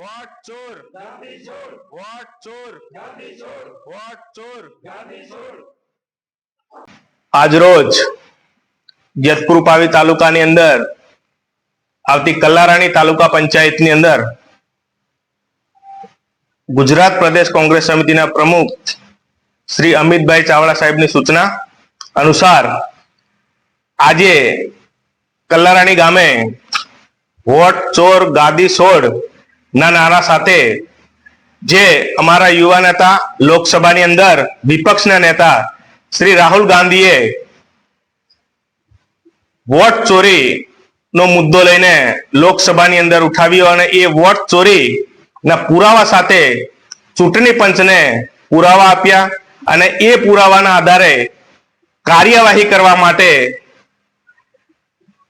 Vote ચોર ગાંધી ચોર vote ચોર ગાંધી ચોર વોટ ચોર ગાંધી છોડ આજરોજ જેતપુર પાવી તાલુકાની અંદર આવતી કલ્લારાણી તાલુકા પંચાયતની અંદર ગુજરાત પ્રદેશ કોંગ્રેસ સમિતિના પ્રમુખ શ્રી અમિતભાઈ ચાવડા સાહેબની સૂચના અનુસાર આજે કલ્લારાણી ગામે વોટ ચોર ગાદી છોડ ના નારા સાથે જે અમારા યુવા નેતા લોકસભાની અંદર વિપક્ષના નેતા શ્રી રાહુલ ગાંધીએ વોટ ચોરી નો મુદ્દો લઈને લોકસભાની અંદર ઉઠાવ્યો અને એ વોટ ચોરી ના પુરાવા સાથે ચૂંટણી પંચને પુરાવા આપ્યા અને એ પુરાવાના આધારે કાર્યવાહી કરવા માટે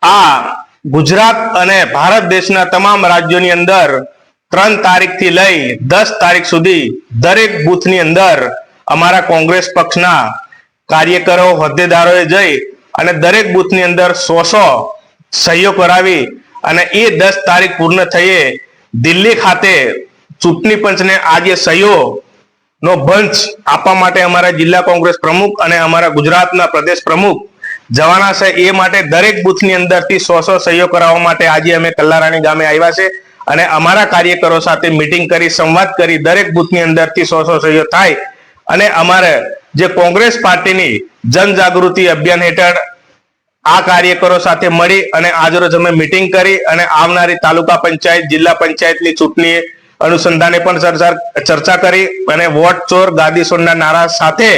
આ ગુજરાત અને ભારત દેશના તમામ રાજ્યોની અંદર ત્રણ તારીખથી લઈ દસ તારીખ સુધી દરેક બૂથની અંદર અમારા કોંગ્રેસ પક્ષના કાર્યકરો, હોદ્દેદારોએ જઈ અને દરેક બૂથની અંદર સો સો સહીઓ કરાવી અને એ દસ તારીખ પૂર્ણ થઈએ દિલ્હી ખાતે ચૂંટણી પંચને આજે સહીઓ નો બંચ આપવા માટે અમારા જિલ્લા કોંગ્રેસ પ્રમુખ અને અમારા ગુજરાતના પ્રદેશ પ્રમુખ જવાના છે. એ માટે દરેક બૂથની અંદરથી સો સો સહીઓ કરાવવા માટે આજે અમે કલ્લારાણી ગામે આવ્યા છે. અને અમારા કાર્યકરો સાથે મિટિંગ કરી, સંવાદ કરી, દરેક બૂથની અંદરથી સો સો સહીઓ થાય. અને અમારે જે કોંગ્રેસ પાર્ટીની જનજાગૃતિ અભિયાન હેઠળ આ કાર્યકરો સાથે મળી અને આજરોજ અમે મિટિંગ કરી અને આવનારી તાલુકા પંચાયત, જિલ્લા પંચાયતની ચૂંટણી અનુસંધાને પણ ચર્ચા કરી અને વોટ, ચોર, ગાદી ચોરના નારા સાથે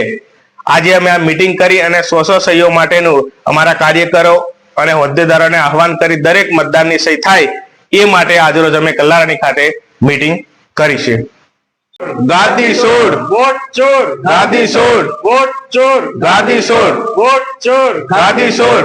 આજે અમે આ મિટિંગ કરી અને સો સો સહીઓ માટેનું અમારા કાર્યકરો અને હોદ્દેદારોને આહવાન કરી દરેક મતદાનની સહી થાય. એ માટે આજે રોજ અમે કલ્લારાણી ખાતે મીટિંગ કરી છે ગાદી છોડ વોટ ચોર. ગાદી છોડ વોટ ચોર. ગાદી છોડ વોટ ચોર. ગાદી છોડ